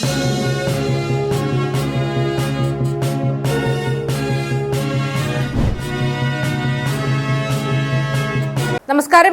നമസ്കാരം.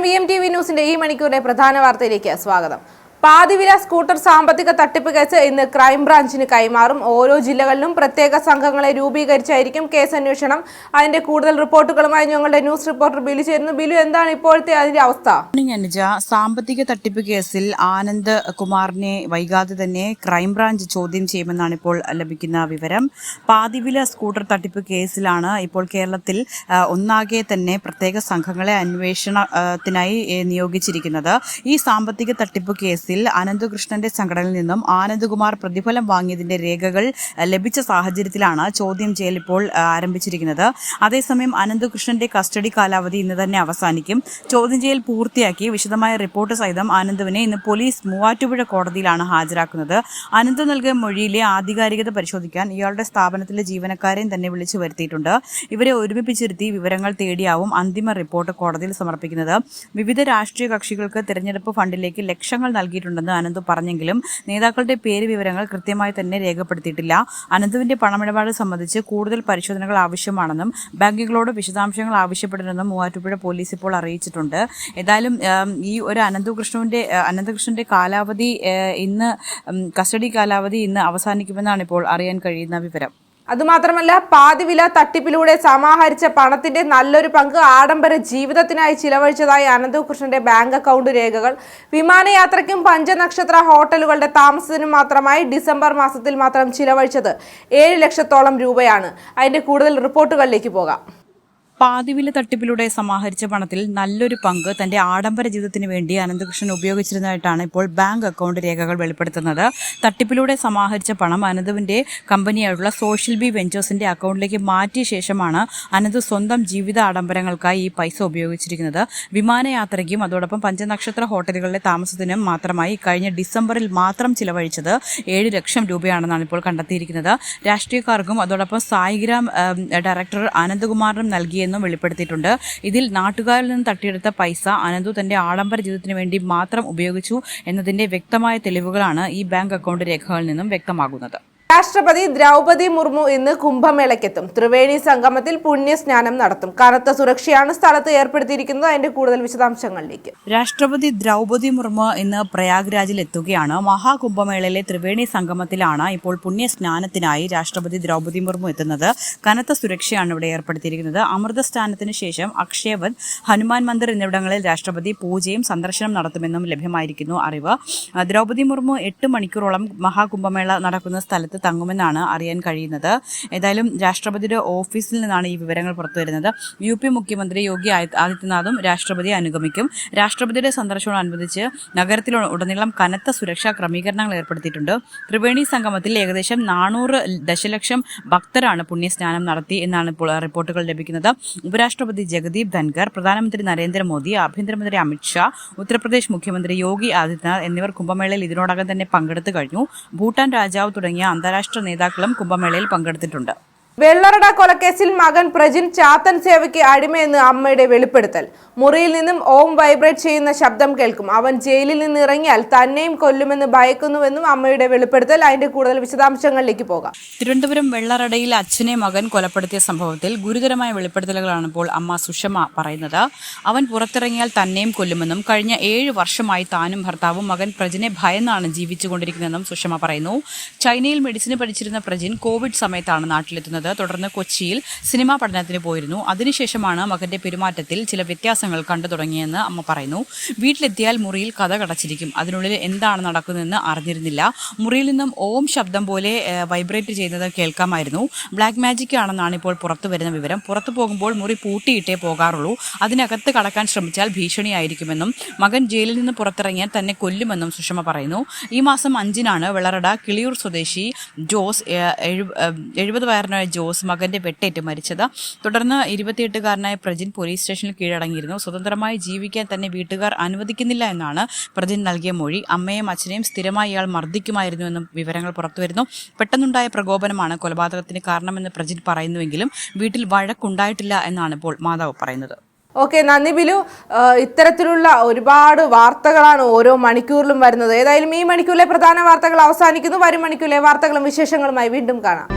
V M T V ന്യൂസിന്റെ ഈ മണിക്കൂറിലെ പ്രധാന വാർത്തയിലേക്ക് സ്വാഗതം. പാതിവില സ്കൂട്ടർ സാമ്പത്തിക തട്ടിപ്പ് കേസ് ഇന്ന് ക്രൈംബ്രാഞ്ചിന് കൈമാറും. ഓരോ ജില്ലകളിലും പ്രത്യേക സംഘങ്ങളെ രൂപീകരിച്ചായിരിക്കും കേസ് അന്വേഷണം. അതിന്റെ കൂടുതൽ റിപ്പോർട്ടുകളുമായി ഞങ്ങളുടെ ന്യൂസ് റിപ്പോർട്ടർ ബിലു ചേരുന്നു. ബിലു എന്താണ് ഇപ്പോഴത്തെ അതിന്റെ അവസ്ഥ? അനുജ. സാമ്പത്തിക തട്ടിപ്പ് കേസിൽ ആനന്ദ് കുമാറിനെ വൈകാതെ തന്നെ ക്രൈംബ്രാഞ്ച് ചോദ്യം ചെയ്യുമെന്നാണ് ഇപ്പോൾ ലഭിക്കുന്ന വിവരം. പാതിവില സ്കൂട്ടർ തട്ടിപ്പ് കേസിലാണ് ഇപ്പോൾ കേരളത്തിൽ ഒന്നാകെ തന്നെ പ്രത്യേക സംഘങ്ങളെ അന്വേഷണത്തിനായി നിയോഗിച്ചിരിക്കുന്നത്. ഈ സാമ്പത്തിക തട്ടിപ്പ് കേസിൽ അനന്തകൃഷ്ണന്റെ സംഘടനയിൽ നിന്നും ആനന്ദകുമാർ പ്രതിഫലം വാങ്ങിയതിന്റെ രേഖകൾ ലഭിച്ച സാഹചര്യത്തിലാണ് ചോദ്യം ചെയ്യൽ ഇപ്പോൾ ആരംഭിച്ചിരിക്കുന്നത്. അതേസമയം അനന്തകൃഷ്ണന്റെ കസ്റ്റഡി കാലാവധി ഇന്ന് തന്നെ അവസാനിക്കും. ചോദ്യം ചെയ്യൽ പൂർത്തിയാക്കി വിശദമായ റിപ്പോർട്ട് സഹിതം ആനന്ദുവിനെ ഇന്ന് പോലീസ് മൂവാറ്റുപുഴ കോടതിയിലാണ് ഹാജരാക്കുന്നത്. അനന്ത് നൽകിയ മൊഴിയിലെ ആധികാരികത പരിശോധിക്കാൻ ഇയാളുടെ സ്ഥാപനത്തിലെ ജീവനക്കാരെയും തന്നെ വിളിച്ചു വരുത്തിയിട്ടുണ്ട്. ഇവരെ ഒരുമിപ്പിച്ചിരുത്തി വിവരങ്ങൾ തേടിയാവും അന്തിമ റിപ്പോർട്ട് കോടതിയിൽ സമർപ്പിക്കുന്നത്. വിവിധ രാഷ്ട്രീയ കക്ഷികൾക്ക് തെരഞ്ഞെടുപ്പ് ഫണ്ടിലേക്ക് ലക്ഷങ്ങൾ നൽകിയിട്ടുണ്ടെന്ന് അനന്തു പറഞ്ഞെങ്കിലും നേതാക്കളുടെ പേര് വിവരങ്ങൾ കൃത്യമായി തന്നെ രേഖപ്പെടുത്തിയിട്ടില്ല. അനന്തുവിന്റെ പണമിടപാട് സംബന്ധിച്ച് കൂടുതൽ പരിശോധനകൾ ആവശ്യമാണെന്നും ബാങ്കുകളോട് വിശദാംശങ്ങൾ ആവശ്യപ്പെടുമെന്നും മൂവാറ്റുപുഴ പോലീസ് ഇപ്പോൾ അറിയിച്ചിട്ടുണ്ട്. ഏതായാലും ഈ ഒരു അനന്തകൃഷ്ണന്റെ അനന്തകൃഷ്ണന്റെ കാലാവധി ഇന്ന് കസ്റ്റഡി കാലാവധി ഇന്ന് അവസാനിക്കുമെന്നാണ് ഇപ്പോൾ അറിയാൻ കഴിയുന്ന വിവരം. അതുമാത്രമല്ല പാതിവില തട്ടിപ്പിലൂടെ സമാഹരിച്ച പണത്തിന്റെ നല്ലൊരു പങ്ക് ആഡംബര ജീവിതത്തിനായി ചിലവഴിച്ചതായി അനന്തകൃഷ്ണന്റെ ബാങ്ക് അക്കൗണ്ട് രേഖകൾ. വിമാനയാത്രയ്ക്കും പഞ്ചനക്ഷത്ര ഹോട്ടലുകളുടെ താമസത്തിനും മാത്രമായി ഡിസംബർ മാസത്തിൽ മാത്രം ചിലവഴിച്ചത് ഏഴ് ലക്ഷത്തോളം രൂപയാണ്. അതിന്റെ കൂടുതൽ റിപ്പോർട്ടുകളിലേക്ക് പോകാം. പാതിവില തട്ടിപ്പിലൂടെ സമാഹരിച്ച പണത്തിൽ നല്ലൊരു പങ്ക് തന്റെ ആഡംബര ജീവിതത്തിന് വേണ്ടി അനന്തകൃഷ്ണൻ ഉപയോഗിച്ചിരുന്നതായിട്ടാണ് ഇപ്പോൾ ബാങ്ക് അക്കൗണ്ട് രേഖകൾ വെളിപ്പെടുത്തുന്നത്. തട്ടിപ്പിലൂടെ സമാഹരിച്ച പണം അനന്തുവിന്റെ കമ്പനിയായുള്ള സോഷ്യൽ ബി വെഞ്ചേഴ്സിന്റെ അക്കൗണ്ടിലേക്ക് മാറ്റിയ ശേഷമാണ് അനന്ത് സ്വന്തം ജീവിത ആഡംബരങ്ങൾക്കായി ഈ പൈസ ഉപയോഗിച്ചിരിക്കുന്നത്. വിമാനയാത്രയ്ക്കും അതോടൊപ്പം പഞ്ചനക്ഷത്ര ഹോട്ടലുകളിലെ താമസത്തിനും മാത്രമായി കഴിഞ്ഞ ഡിസംബറിൽ മാത്രം ചിലവഴിച്ചത് ഏഴ് ലക്ഷം രൂപയാണെന്നാണ് ഇപ്പോൾ കണ്ടെത്തിയിരിക്കുന്നത്. രാഷ്ട്രീയക്കാർക്കും അതോടൊപ്പം സായിഗ്രാം ഡയറക്ടർ അനന്തകുമാറിനും നൽകിയെന്നും വെളിപ്പെടുത്തിയിട്ടുണ്ട്. ഇതിൽ നാട്ടുകാരിൽ നിന്ന് തട്ടിയെടുത്ത പൈസ അനന്തു തന്റെ ആഡംബര ജീവിതത്തിന് വേണ്ടി മാത്രം ഉപയോഗിച്ചു എന്നതിന്റെ വ്യക്തമായ തെളിവുകളാണ് ഈ ബാങ്ക് അക്കൗണ്ട് രേഖകളിൽ നിന്നും വ്യക്തമാകുന്നത്. രാഷ്ട്രപതി ദ്രൗപതി മുർമു ഇന്ന് കുംഭമേളയ്ക്കെത്തും. ത്രിവേണി സംഗമത്തിൽ പുണ്യസ്നാനം നടത്തും. കനത്ത സുരക്ഷയാണ് സ്ഥലത്ത് ഏർപ്പെടുത്തിയിരിക്കുന്നത്. അതിന്റെ കൂടുതൽ വിശദാംശങ്ങളിലേക്ക്. രാഷ്ട്രപതി ദ്രൗപതി മുർമു ഇന്ന് പ്രയാഗ്രാജിൽ എത്തുകയാണ്. മഹാകുംഭമേളയിലെ ത്രിവേണി സംഗമത്തിലാണ് ഇപ്പോൾ പുണ്യസ്നാനത്തിനായി രാഷ്ട്രപതി ദ്രൗപതി മുർമു എത്തുന്നത്. കനത്ത സുരക്ഷയാണ് ഇവിടെ ഏർപ്പെടുത്തിയിരിക്കുന്നത്. അമൃതസ്നാനത്തിന് ശേഷം അക്ഷയവൻ ഹനുമാൻ മന്ദിർ എന്നിവിടങ്ങളിൽ രാഷ്ട്രപതി പൂജയും സന്ദർശനം നടത്തുമെന്നും ലഭ്യമായിരിക്കുന്നു അറിവ്. ദ്രൗപതി മുർമു എട്ട് മണിക്കൂറോളം മഹാകുംഭമേള നടക്കുന്ന സ്ഥലത്ത് തങ്ങുമെന്നാണ് അറിയാൻ കഴിയുന്നത്. ഏതായാലും രാഷ്ട്രപതിയുടെ ഓഫീസിൽ നിന്നാണ് ഈ വിവരങ്ങൾ പുറത്തുവരുന്നത്. യു പി മുഖ്യമന്ത്രി യോഗി ആദിത്യ- ആദിത്യനാഥും രാഷ്ട്രപതിയെ അനുഗമിക്കും. രാഷ്ട്രപതിയുടെ സന്ദർശനോടനുബന്ധിച്ച് നഗരത്തിൽ ഉടനീളം കനത്ത സുരക്ഷാ ക്രമീകരണങ്ങൾ ഏർപ്പെടുത്തിയിട്ടുണ്ട്. ത്രിവേണി സംഗമത്തിൽ ഏകദേശം നാനൂറ് ദശലക്ഷം ഭക്തരാണ് പുണ്യസ്നാനം നടത്തി എന്നാണ് ഇപ്പോൾ റിപ്പോർട്ടുകൾ ലഭിക്കുന്നത്. ഉപരാഷ്ട്രപതി ജഗദീപ് ധൻഖർ പ്രധാനമന്ത്രി നരേന്ദ്രമോദി ആഭ്യന്തരമന്ത്രി അമിത്ഷാ ഉത്തർപ്രദേശ് മുഖ്യമന്ത്രി യോഗി ആദിത്യനാഥ് എന്നിവർ കുംഭമേളയിൽ ഇതിനോടകം തന്നെ പങ്കെടുത്തു കഴിഞ്ഞു. ഭൂട്ടാൻ രാജാവ് തുടങ്ങിയ അന്താരാഷ്ട്ര നേതാക്കളും കുംഭമേളയിൽ പങ്കെടുത്തിട്ടുണ്ട് വെള്ളറട കൊലക്കേസിൽ മകൻ പ്രജിൻ ചാത്തൻ സേവയ്ക്ക് അടിമയെന്ന് അമ്മയുടെ വെളിപ്പെടുത്തൽ. മുറിയിൽ നിന്നും ഓം വൈബ്രേറ്റ് ചെയ്യുന്ന ശബ്ദം കേൾക്കും. അവൻ ജയിലിൽ നിന്ന് ഇറങ്ങിയാൽ തന്നെയും കൊല്ലുമെന്ന് ഭയക്കുന്നുവെന്നും അമ്മയുടെ വെളിപ്പെടുത്തൽ. അതിന്റെ കൂടുതൽ വിശദാംശങ്ങളിലേക്ക് പോകാം. തിരുവനന്തപുരം വെള്ളറടയിൽ അച്ഛനെ മകൻ കൊലപ്പെടുത്തിയ സംഭവത്തിൽ ഗുരുതരമായ വെളിപ്പെടുത്തലുകളാണ് ഇപ്പോൾ അമ്മ സുഷമ പറയുന്നത്. അവൻ പുറത്തിറങ്ങിയാൽ തന്നെയും കൊല്ലുമെന്നും കഴിഞ്ഞ ഏഴ് വർഷമായി താനും ഭർത്താവും മകൻ പ്രജിനെ ഭയന്നാണ് ജീവിച്ചുകൊണ്ടിരിക്കുന്നതെന്നും സുഷമ പറയുന്നു. ചൈനയിൽ മെഡിസിന് പഠിച്ചിരുന്ന പ്രജിൻ കോവിഡ് സമയത്താണ് നാട്ടിലെത്തുന്നത്. തുടർന്ന് കൊച്ചിയിൽ സിനിമാ പഠനത്തിന് പോയിരുന്നു. അതിനുശേഷമാണ് മകന്റെ പെരുമാറ്റത്തിൽ ചില വ്യത്യാസങ്ങൾ കണ്ടു തുടങ്ങിയെന്ന് അമ്മ പറയുന്നു. വീട്ടിലെത്തിയാൽ മുറിയിൽ കഥ കടച്ചിരിക്കും. അതിനുള്ളിൽ എന്താണ് നടക്കുന്നതെന്ന് അറിഞ്ഞിരുന്നില്ല. മുറിയിൽ നിന്നും ഓം ശബ്ദം പോലെ വൈബ്രേറ്റ് ചെയ്യുന്നത് കേൾക്കാമായിരുന്നു. ബ്ലാക്ക് മാജിക് ആണെന്നാണ് ഇപ്പോൾ പുറത്തു വരുന്ന വിവരം. പുറത്തു പോകുമ്പോൾ മുറി പൂട്ടിയിട്ടേ പോകാറുള്ളൂ. അതിനകത്ത് കടക്കാൻ ശ്രമിച്ചാൽ ഭീഷണിയായിരിക്കുമെന്നും മകൻ ജയിലിൽ നിന്ന് പുറത്തിറങ്ങിയാൽ തന്നെ കൊല്ലുമെന്നും സുഷമ പറയുന്നു. ഈ മാസം അഞ്ചിനാണ് വെള്ളറട കിളിയൂർ സ്വദേശി ജോസ് എഴുപത് എഴുപതുകാരനായ ജോസ് മകന്റെ വെട്ടേറ്റ് മരിച്ചത്. തുടർന്ന് ഇരുപത്തിയെട്ടുകാരനായ പ്രജിൻ പോലീസ് സ്റ്റേഷനിൽ കീഴടങ്ങിയിരുന്നു. സ്വതന്ത്രമായി ജീവിക്കാൻ തന്നെ വീട്ടുകാർ അനുവദിക്കുന്നില്ല എന്നാണ് പ്രജിൻ നൽകിയ മൊഴി. അമ്മയും അച്ഛനെയും സ്ഥിരമായി ഇയാൾ മർദ്ദിക്കുമായിരുന്നു എന്നും വിവരങ്ങൾ പുറത്തുവരുന്നു. പെട്ടെന്നുണ്ടായ പ്രകോപനമാണ് കൊലപാതകത്തിന് കാരണമെന്ന് പ്രജിൻ പറയുന്നുവെങ്കിലും വീട്ടിൽ വഴക്കുണ്ടായിട്ടില്ല എന്നാണ് ഇപ്പോൾ മാതാവ് പറയുന്നത്. ഓക്കെ നന്ദി ബിലു. ഇത്തരത്തിലുള്ള ഒരുപാട് വാർത്തകളാണ് ഓരോ മണിക്കൂറിലും വരുന്നത്. ഏതായാലും ഈ മണിക്കൂറിലെ പ്രധാന വാർത്തകൾ അവസാനിക്കുന്നു. വരും മണിക്കൂറിലെ വാർത്തകളും വിശേഷങ്ങളുമായി വീണ്ടും കാണാം.